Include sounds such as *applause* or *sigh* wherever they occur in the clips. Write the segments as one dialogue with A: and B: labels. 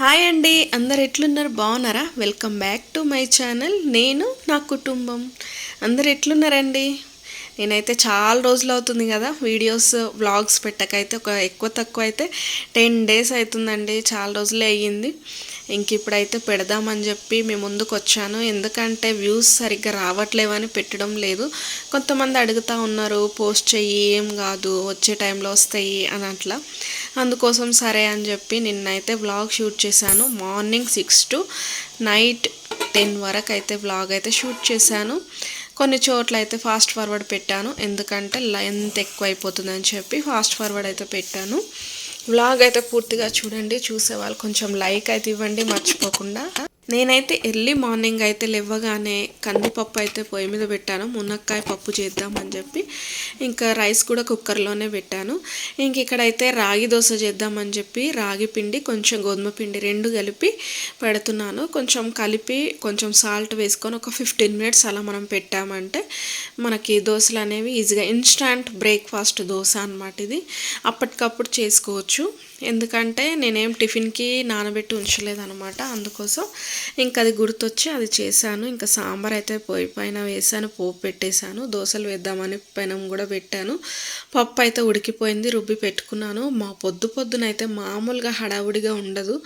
A: Hi అండి అందరు ఎట్లున్నారు? బాగున్నారా? Welcome back to my channel నేను నా కుటుంబం. అందరు ఎట్లున్నారండి? నేనైతే చాలా రోజులు అవుతుంది కదా వీడియోస్ వ్లాగ్స్ పెట్టకైతే ఒక ఎక్కువ తక్కువ అయితే టెన్ డేస్ అవుతుందండి చాలా రోజులే అయ్యింది. ఇంక ఇప్పుడైతే పెడదామని చెప్పి మీ ముందుకు వచ్చాను. ఎందుకంటే వ్యూస్ సరిగ్గా రావట్లేవని పెట్టడం లేదు. కొంతమంది అడుగుతూ ఉన్నారు పోస్ట్ చెయ్యి ఏం కాదు వచ్చే టైంలో వస్తాయి అని అట్లా. అందుకోసం సరే అని చెప్పి నిన్నైతే వ్లాగ్ షూట్ చేశాను. Morning six to night ten వరకు అయితే వ్లాగ్ అయితే షూట్ చేశాను. కొన్ని చోట్ల అయితే ఫాస్ట్ ఫార్వర్డ్ పెట్టాను. ఎందుకంటే లెంత్ ఎక్కువ అయిపోతుందని చెప్పి ఫాస్ట్ ఫార్వర్డ్ అయితే పెట్టాను. వ్లాగ్ అయితే పూర్తిగా చూడండి. చూసే వాళ్ళు కొంచెం లైక్ అయితే ఇవ్వండి మర్చిపోకుండా. నేనైతే ఎర్లీ మార్నింగ్ అయితే లేవగానే కందిపప్పు అయితే పొయ్యి మీద పెట్టాను. మునక్కాయ పప్పు చేద్దామని చెప్పి. ఇంకా రైస్ కూడా కుక్కర్లోనే పెట్టాను. ఇంక ఇక్కడైతే రాగి దోశ చేద్దామని చెప్పి రాగి పిండి కొంచెం గోధుమ పిండి రెండు కలిపి పెడుతున్నాను. కొంచెం కలిపి కొంచెం సాల్ట్ వేసుకొని ఒక ఫిఫ్టీన్ మినిట్స్ అలా మనం పెట్టామంటే మనకి దోశలు అనేవి ఈజీగా ఇన్స్టాంట్ బ్రేక్ఫాస్ట్ దోశ అనమాట ఇది. అప్పటికప్పుడు చేసుకోవచ్చు. ఎందుకంటే నేనేం టిఫిన్కి నానబెట్టి ఉంచలేదు అనమాట అందుకోసం ఇంకా అది గుర్తొచ్చి అది చేశాను. ఇంకా సాంబార్ అయితే పొయ్యి పైన వేసాను పోపు పెట్టేశాను దోశలు వేద్దామని పెనం కూడా పెట్టాను. పప్పు అయితే ఉడికిపోయింది రుబ్బి పెట్టుకున్నాను. మా పొద్దు పొద్దునైతే మామూలుగా హడావుడిగా ఉండదు.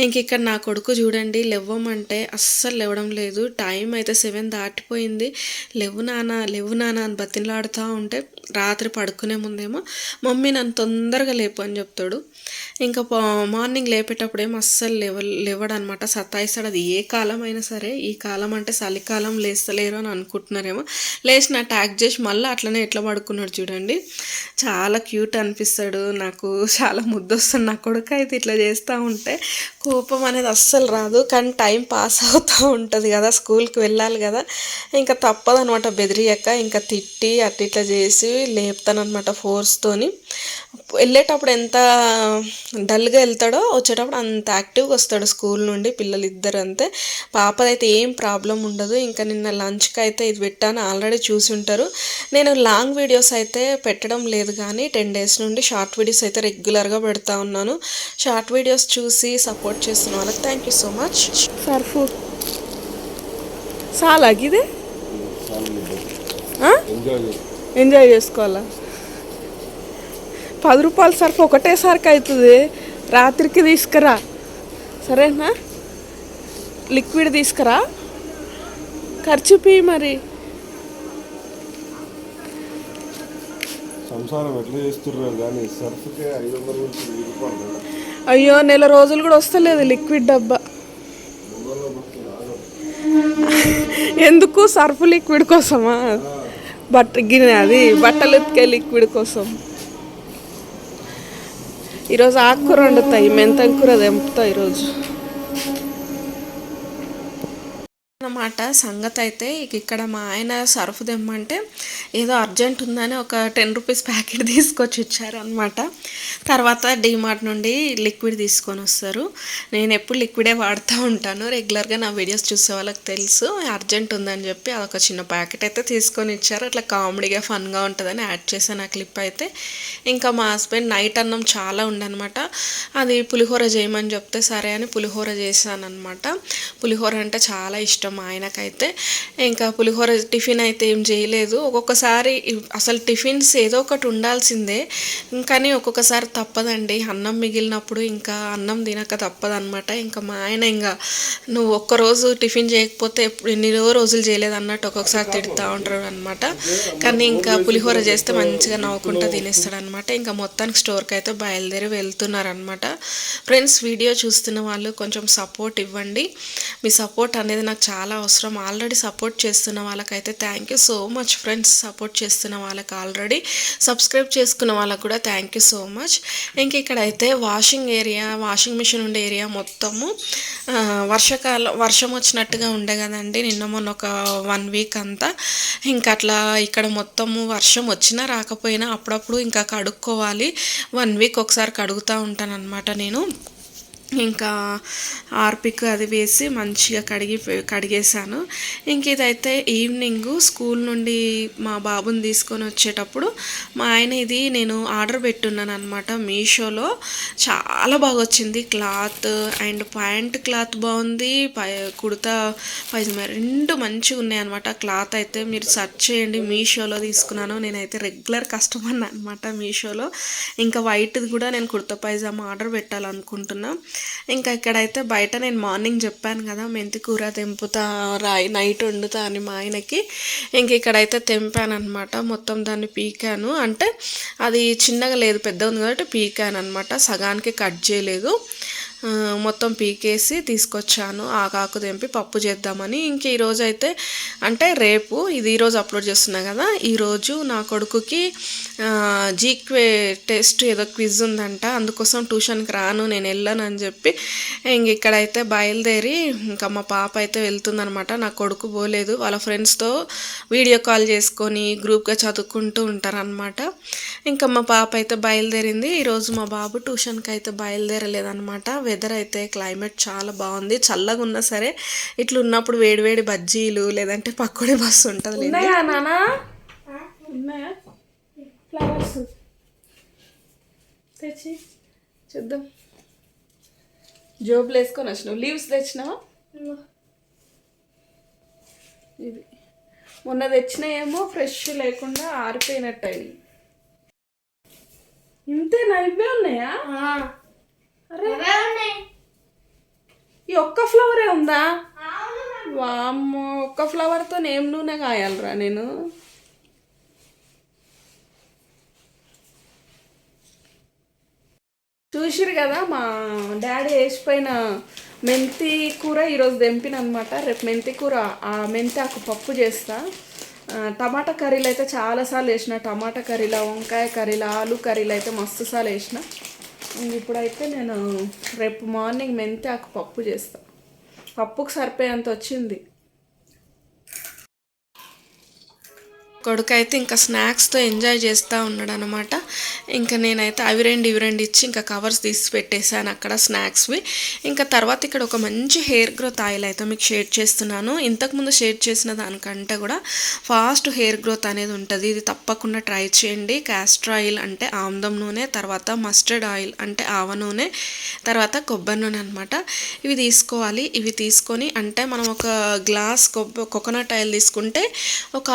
A: ఇంక ఇక్కడ నా కొడుకు చూడండి లేవ్వమంటే అస్సలు లేవడం లేదు. టైం అయితే సెవెన్ దాటిపోయింది. లేవు నాన్న లేవు నాన్న అని బతిలాడుతూ ఉంటే రాత్రి పడుకునే ముందేమో మమ్మీ నన్ను తొందరగా లేపు అని చెప్తాడు. ఇంకా మార్నింగ్ లేపేటప్పుడు ఏమో అస్సలు లేవ లేవడనమాట. సతాయిస్తాడు అది ఏ కాలం అయినా సరే ఈ కాలం అంటే చలికాలం లేస్తలేరు అని అనుకుంటున్నారేమో. లేచి నా ట్యాగ్ చేసి మళ్ళీ అట్లనే ఎట్లా పడుకున్నాడు చూడండి. చాలా క్యూట్ అనిపిస్తాడు నాకు. చాలా ముద్దొస్తుంది నా కొడుకు అయితే ఇట్లా చేస్తూ ఉంటే. కోపం అనేది అస్సలు రాదు. కానీ టైం పాస్ అవుతూ ఉంటుంది కదా స్కూల్కి వెళ్ళాలి కదా. ఇంకా తప్పదనమాట బెదిరియక్క ఇంకా తిట్టి అట్లా ఇట్లా చేసి లేపుతానమాట ఫోర్స్తోని వెళ్ళేటప్పుడు ఎంత డల్గా వెళ్తాడో వచ్చేటప్పుడు అంత యాక్టివ్గా వస్తాడు స్కూల్ నుండి పిల్లలు ఇద్దరు అంతే. పాపదైతే ఏం ప్రాబ్లం ఉండదు. ఇంకా నిన్న లంచ్కి అయితే ఇది పెట్టాను. ఆల్రెడీ చూసి ఉంటారు. నేను లాంగ్ వీడియోస్ అయితే పెట్టడం లేదు కానీ టెన్ డేస్ నుండి షార్ట్ వీడియోస్ అయితే రెగ్యులర్గా పెడతా ఉన్నాను. షార్ట్ వీడియోస్ చూసి సపోర్ట్ చేస్తున్న వాళ్ళకి థ్యాంక్ యూ సో మచ్ సర్ఫు చాలా ఇది? ఎంజాయ్ చేసుకోవాలా? పది రూపాయల సర్ఫ్ ఒకటేసారికి అవుతుంది. రాత్రికి తీసుకురా. సరేనా? లిక్విడ్ తీసుకురా. ఖర్చు పీ మరి.
B: సంసారం ఎట్లా చేస్తుర్రో కానీ సర్ఫ్కే ఐదు వందల నుంచి వెయ్యి రూపాయలు కదా.
A: అయ్యో నెల రోజులు కూడా వస్తలేదు లిక్విడ్ డబ్బా. ఎందుకు? సర్ఫ్ లిక్విడ్ కోసమా? బట్ట గిన్నె అది బట్టలు ఉతికే లిక్విడ్ కోసం. ఈరోజు ఆకుకూర వండుతాయి మెంతం కూర తెంపుతాయి ఈరోజు. అన్నమాట సంగతి అయితే ఇక ఇక్కడ మా ఆయన సర్ఫ్ తెమ్మంటే ఏదో అర్జెంట్ ఉందని ఒక టెన్ రూపీస్ ప్యాకెట్ *laughs* తీసుకొచ్చి ఇచ్చారనమాట తర్వాత డీమార్ట్ నుండి లిక్విడ్ తీసుకొని వస్తారు. నేను ఎప్పుడు లిక్విడే వాడుతూ ఉంటాను. రెగ్యులర్గా నా వీడియోస్ చూసే వాళ్ళకి తెలుసు. అర్జెంట్ ఉందని చెప్పి అదొక చిన్న ప్యాకెట్ అయితే తీసుకొని ఇచ్చారు. అట్లా కామెడీగా ఫన్గా ఉంటుందని యాడ్ చేశాను ఆ క్లిప్ అయితే. ఇంకా మా హస్బెండ్ నైట్ అన్నం చాలా ఉండనమాట అది పులిహోర చేయమని చెప్తే సరే అని పులిహోర చేశాను అనమాట పులిహోర అంటే చాలా ఇష్టం. మా ఆయనకైతే ఇంకా పులిహోర టిఫిన్ అయితే ఏం చేయలేదు. ఒక్కొక్కసారి అసలు టిఫిన్స్ ఏదో ఒకటి ఉండాల్సిందే. కానీ ఒక్కొక్కసారి తప్పదండి. అన్నం మిగిలినప్పుడు ఇంకా అన్నం తినక తప్పదనమాట ఇంకా మా ఆయన ఇంకా నువ్వు ఒక్కరోజు టిఫిన్ చేయకపోతే ఎప్పుడు ఎన్ని రోజులు చేయలేదు అన్నట్టు ఒక్కొక్కసారి తిడుతూ ఉంటాడు అనమాట కానీ ఇంకా పులిహోర చేస్తే మంచిగా నవ్వుకుంటూ తినేస్తాడు అనమాట ఇంకా మొత్తానికి స్టోర్కి అయితే బయలుదేరి వెళ్తున్నారనమాట ఫ్రెండ్స్ వీడియో చూస్తున్న వాళ్ళు కొంచెం సపోర్ట్ ఇవ్వండి. మీ సపోర్ట్ అనేది నాకు చాలా చాలా అవసరం. ఆల్రెడీ సపోర్ట్ చేస్తున్న వాళ్ళకైతే thank you so much friends support చేస్తున్న వాళ్ళకి ఆల్రెడీ సబ్స్క్రైబ్ చేసుకున్న వాళ్ళకు కూడా థ్యాంక్ యూ సో మచ్ ఇంక ఇక్కడైతే వాషింగ్ ఏరియా వాషింగ్ మిషన్ ఉండే ఏరియా మొత్తము వర్షాకాలం వర్షం వచ్చినట్టుగా ఉండే కదండి. నిన్న మొన్న ఒక వన్ వీక్ అంతా ఇంకా అట్లా ఇక్కడ మొత్తము వర్షం వచ్చినా రాకపోయినా అప్పుడప్పుడు ఇంకా కడుక్కోవాలి. వన్ వీక్ ఒకసారి కడుగుతూ ఉంటాను అనమాట నేను. ఇంకా ఆర్పిక్ అది వేసి మంచిగా కడిగి కడిగేసాను ఇంక ఇదైతే ఈవినింగ్ స్కూల్ నుండి మా బాబుని తీసుకొని వచ్చేటప్పుడు మా ఆయన ఇది నేను ఆర్డర్ పెట్టున్నాను అనమాట మీషోలో. చాలా బాగా వచ్చింది క్లాత్ అండ్ ప్యాంట్ క్లాత్ బాగుంది. కుర్తా పైజమా రెండు మంచిగా ఉన్నాయి అనమాట క్లాత్ అయితే మీరు సెర్చ్ చేయండి మీషోలో తీసుకున్నాను. నేనైతే రెగ్యులర్ కస్టమర్ అనమాట మీషోలో. ఇంకా వైట్ది కూడా నేను కుర్తా పైజామా ఆర్డర్ పెట్టాలనుకుంటున్నాను ఇంకా ఇక్కడైతే బయట నేను మార్నింగ్ చెప్పాను కదా మెంతి కూర తెంపుతా రాయి నైట్ వండుతా అని మా ఆయనకి. ఇంక ఇక్కడైతే తెంపాను అనమాట మొత్తం దాన్ని పీకాను. అంటే అది చిన్నగా లేదు పెద్ద ఉంది కాబట్టి పీకాను అనమాట సగానికి కట్ చేయలేదు. మొత్తం పీకేసి తీసుకొచ్చాను. ఆకాకు తెంపి పప్పు చేద్దామని. ఇంక ఈరోజు అయితే అంటే రేపు ఇది ఈరోజు అప్లోడ్ చేస్తున్నా కదా ఈరోజు నా కొడుకుకి జీక్వే టెస్ట్ ఏదో క్విజ్ ఉందంట. అందుకోసం ట్యూషన్కి రాను నేను వెళ్ళను అని చెప్పి ఇంక ఇక్కడైతే బయలుదేరి ఇంకా మా పాప అయితే వెళ్తుందనమాట. నా కొడుకు పోలేదు. వాళ్ళ ఫ్రెండ్స్తో వీడియో కాల్ చేసుకొని గ్రూప్గా చదువుకుంటూ ఉంటారనమాట. ఇంకా మా పాప అయితే బయలుదేరింది. ఈరోజు మా బాబు ట్యూషన్కి అయితే బయలుదేరలేదనమాట. వెదర్ అయితే క్లైమేట్ చాలా బాగుంది. చల్లగా ఉన్నా సరే ఇట్లా ఉన్నప్పుడు వేడివేడి బజ్జీలు లేదంటే పకోడీ బస్సు ఉంటుంది ఉన్నాయా నానా? ఉన్నాయా? ఫ్లవర్స్ తెచ్చి. చూద్దాం. జోబులు వేసుకొని వచ్చినావు. లీవ్స్ తెచ్చినావా? ఇవి మొన్న తెచ్చినాయేమో ఫ్రెష్ లేకుండా ఆరిపోయినట్టు అయ్యి ఇంతేనా? ఇవే ఉన్నాయా? ఈ ఒక్క ఫ్లవరే ఉందా? వామ్మో ఒక్క ఫ్లవర్తో ఏం నూనె కాయాలరా నేను. చూసిరు కదా మా డాడీ వేసిపోయిన మెంతి కూర ఈరోజు తెంపిన అనమాట రేపు మెంతి కూర ఆ మెంతి ఆకు పప్పు చేస్తా. టమాటా కర్రీలు అయితే చాలాసార్లు వేసిన. టమాటా కర్రీలో వంకాయ కర్రీలో ఆలు కర్రీలు అయితే మస్తు సార్లు వేసిన. ఇప్పుడైతే నేను రేపు మార్నింగ్ మెంతి ఆకు పప్పు చేస్తాను పప్పుకు సరిపోయేంత వచ్చింది. కొడుకు అయితే ఇంకా స్నాక్స్తో ఎంజాయ్ చేస్తూ ఉన్నాడు అనమాట ఇంకా నేనైతే అవి రెండు ఇవి రెండు ఇచ్చి ఇంకా కవర్స్ తీసి పెట్టేశాను అక్కడ స్నాక్స్వి. ఇంకా తర్వాత ఇక్కడ ఒక మంచి హెయిర్ గ్రోత్ ఆయిల్ అయితే మీకు షేర్ చేస్తున్నాను. ఇంతకుముందు షేర్ చేసిన దానికంటే కూడా ఫాస్ట్ హెయిర్ గ్రోత్ అనేది ఉంటుంది. ఇది తప్పకుండా ట్రై చేయండి. క్యాస్టర్ ఆయిల్ అంటే ఆమ్దం నూనె తర్వాత మస్టర్డ్ ఆయిల్ అంటే ఆవ నూనె తర్వాత కొబ్బరి నూనె అనమాట ఇవి తీసుకోవాలి. ఇవి తీసుకొని అంటే మనం ఒక గ్లాస్ కొబ్బ కోకోనట్ ఆయిల్ తీసుకుంటే ఒక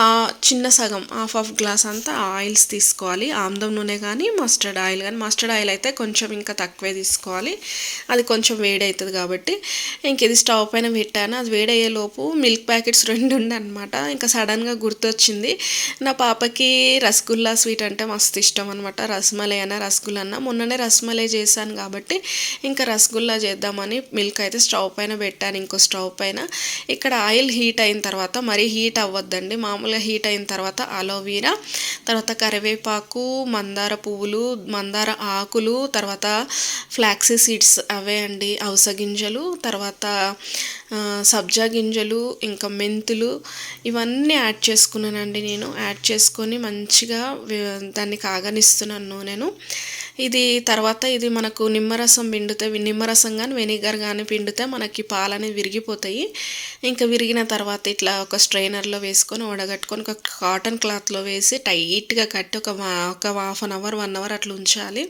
A: చిన్న సగం హాఫ్ ఆఫ్ గ్లాస్ అంతా ఆయిల్స్ తీసుకోవాలి. ఆమ్దం నూనె కానీ మస్టర్డ్ ఆయిల్ కానీ మస్టర్డ్ ఆయిల్ అయితే కొంచెం ఇంకా తక్కువే తీసుకోవాలి. అది కొంచెం వేడి అవుతుంది కాబట్టి. ఇంక ఇది స్టవ్ పైన పెట్టాను. అది వేడయ్యే లోపు మిల్క్ ప్యాకెట్స్ రెండు ఉండే అనమాట ఇంకా సడన్గా గుర్తొచ్చింది. నా పాపకి రసగుల్లా స్వీట్ అంటే మస్తు ఇష్టం అనమాట రసమలై అన్న రసగుల్లా అన్న. మొన్ననే రసమలై చేశాను కాబట్టి ఇంకా రసగుల్లా చేద్దామని మిల్క్ అయితే స్టవ్ పైన పెట్టాను. ఇంకో స్టవ్ పైన. ఇక్కడ ఆయిల్ హీట్ అయిన తర్వాత మరీ హీట్ అవ్వద్దండి. మామూలుగా హీట్ అయిన తర్వాత తర్వాత అలోవీరా తర్వాత కరివేపాకు మందార పువ్వులు మందార ఆకులు తర్వాత ఫ్లాక్సీ సీడ్స్ అవే అండి. అవస గింజలు తర్వాత సబ్జా గింజలు ఇంకా మెంతులు ఇవన్నీ యాడ్ చేసుకున్నానండి నేను. యాడ్ చేసుకొని మంచిగా దాన్ని కాగనిస్తున్నాను నేను ఇది తర్వాత ఇది మనకు నిమ్మరసం పిండితే నిమ్మరసం కానీ వెనిగర్ కానీ పిండితే మనకి పాలు అనేవి విరిగిపోతాయి. ఇంకా విరిగిన తర్వాత ఇట్లా ఒక స్ట్రైనర్లో వేసుకొని వడగట్టుకొని ఒక కాటన్ క్లాత్లో వేసి టైట్గా కట్టి ఒక ఒక half an hour one hour అట్లా ఉంచాలి.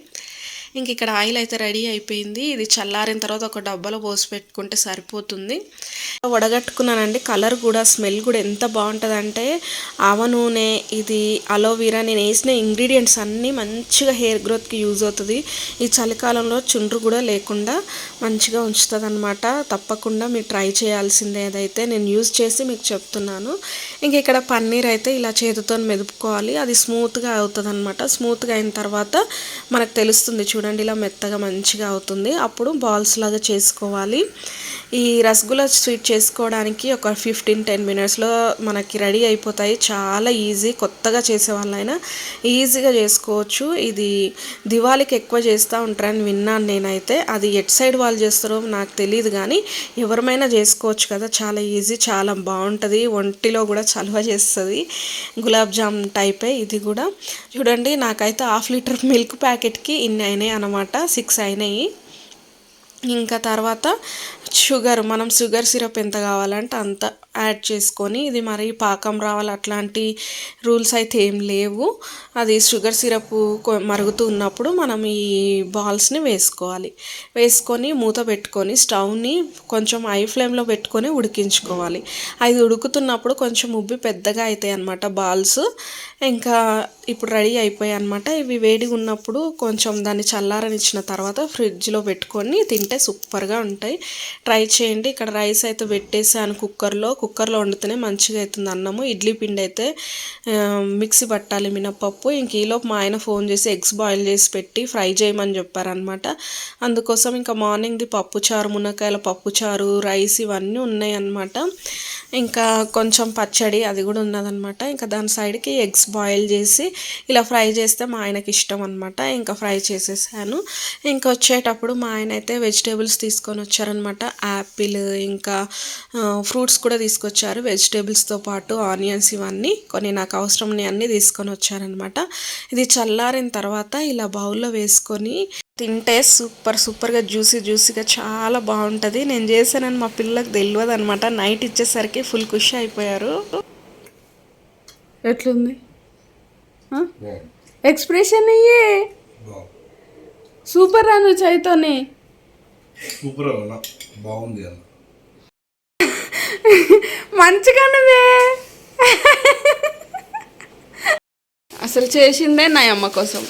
A: ఇంక ఇక్కడ ఆయిల్ అయితే రెడీ అయిపోయింది. ఇది చల్లారిన తర్వాత ఒక డబ్బాలో పోసి పెట్టుకుంటే సరిపోతుంది. వడగట్టుకున్నానండి. కలర్ కూడా స్మెల్ కూడా ఎంత బాగుంటుందంటే ఆవ నూనె ఇది అలోవీరా నేను వేసిన ఇంగ్రీడియంట్స్ అన్నీ మంచిగా హెయిర్ గ్రోత్కి యూజ్ అవుతుంది. ఈ చలికాలంలో చుండ్రు కూడా లేకుండా మంచిగా ఉంచుతుంది అనమాట తప్పకుండా మీరు ట్రై చేయాల్సిందే ఏదైతే నేను యూజ్ చేసి మీకు చెప్తున్నాను. ఇంక ఇక్కడ పన్నీర్ అయితే ఇలా చేతితో మెదుపుకోవాలి. అది స్మూత్గా అవుతుంది అనమాట స్మూత్గా అయిన తర్వాత మనకు తెలుస్తుంది చూడండి. ఇలా మెత్తగా మంచిగా అవుతుంది. అప్పుడు బాల్స్ లాగా చేసుకోవాలి. ఈ రసగుల్లా స్వీట్ చేసుకోవడానికి ఒక ఫిఫ్టీన్ టెన్ మినిట్స్లో మనకి రెడీ అయిపోతాయి. చాలా ఈజీ కొత్తగా చేసే వాళ్ళైనా ఈజీగా చేసుకోవచ్చు. ఇది దివాళీకి ఎక్కువ చేస్తూ ఉంటారని విన్నాను నేనైతే. అది ఎట్ సైడ్ వాళ్ళు చేస్తారో నాకు తెలియదు కానీ ఎవరమైనా చేసుకోవచ్చు కదా. చాలా ఈజీ చాలా బాగుంటుంది. ఒంటిలో కూడా చలువ చేస్తుంది. గులాబ్ జామ్ టైపే ఇది కూడా. చూడండి నాకైతే హాఫ్ లీటర్ మిల్క్ ప్యాకెట్కి ఇన్ని అయినాయి అనమాట సిక్స్ అయినాయి. ఇంకా తర్వాత షుగర్ మనం షుగర్ సిరప్ ఎంత కావాలంటే అంత. యాడ్ చేసుకొని ఇది మరి పాకం రావాలి అట్లాంటి రూల్స్ అయితే ఏం లేవు. అది షుగర్ సిరప్ మరుగుతూ ఉన్నప్పుడు మనం ఈ బాల్స్ని వేసుకోవాలి. వేసుకొని మూత పెట్టుకొని స్టవ్ని కొంచెం హై ఫ్లేమ్లో పెట్టుకొని ఉడికించుకోవాలి. అది ఉడుకుతున్నప్పుడు కొంచెం ఉబ్బి పెద్దగా అవుతాయి అన్నమాట బాల్స్. ఇంకా ఇప్పుడు రెడీ అయిపోయాయి అనమాట ఇవి వేడిగా ఉన్నప్పుడు కొంచెం దాన్ని చల్లారనిచ్చిన తర్వాత ఫ్రిడ్జ్లో పెట్టుకొని తింటే సూపర్గా ఉంటాయి. ట్రై చేయండి. ఇక్కడ రైస్ అయితే పెట్టేసాను కుక్కర్లో. కుక్కర్లో వండితేనే మంచిగా అవుతుంది అన్నము. ఇడ్లీ పిండి అయితే మిక్సీ పట్టాలి మినపప్పు ఇంక ఈలోపు మా ఆయన ఫోన్ చేసి ఎగ్స్ బాయిల్ చేసి పెట్టి ఫ్రై చేయమని చెప్పారనమాట అందుకోసం ఇంకా మార్నింగ్ది పప్పుచారు మునక్కాయల పప్పుచారు రైస్ ఇవన్నీ ఉన్నాయి అన్నమాట ఇంకా కొంచెం పచ్చడి అది కూడా ఉన్నదనమాట ఇంకా దాని సైడ్కి ఎగ్స్ బాయిల్ చేసి ఇలా ఫ్రై చేస్తే మా ఆయనకి ఇష్టం అనమాట ఇంకా ఫ్రై చేసేసాను. ఇంకా వచ్చేటప్పుడు మా ఆయన అయితే వెజిటేబుల్స్ తీసుకొని వచ్చారనమాట యాపిల్ ఇంకా ఫ్రూట్స్ కూడా తీసుకొచ్చారు. వెజిటేబుల్స్తో పాటు ఆనియన్స్ ఇవన్నీ కొన్ని నాకు అవసరం అన్నీ తీసుకొని వచ్చారనమాట ఇది చల్లారిన తర్వాత ఇలా బౌల్లో వేసుకొని తింటే సూపర్ సూపర్గా జ్యూసీ జ్యూసీగా చాలా బాగుంటుంది. నేను చేశానని మా పిల్లలకు తెలియదు అనమాట నైట్ ఇచ్చేసరికి ఫుల్ ఖుషి అయిపోయారు. ఎట్లుంది? ఎక్స్ప్రెషన్ ఇయ్యే. సూపర్ అను చైతోని.
B: సూపర్ అన్న. బాగుంది అన్న
A: మంచిగానే అసలు చేసిందే నా అమ్మ కోసం.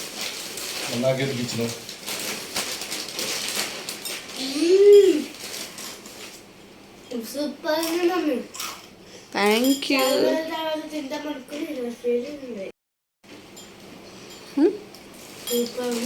A: Thank you.
C: సూపర్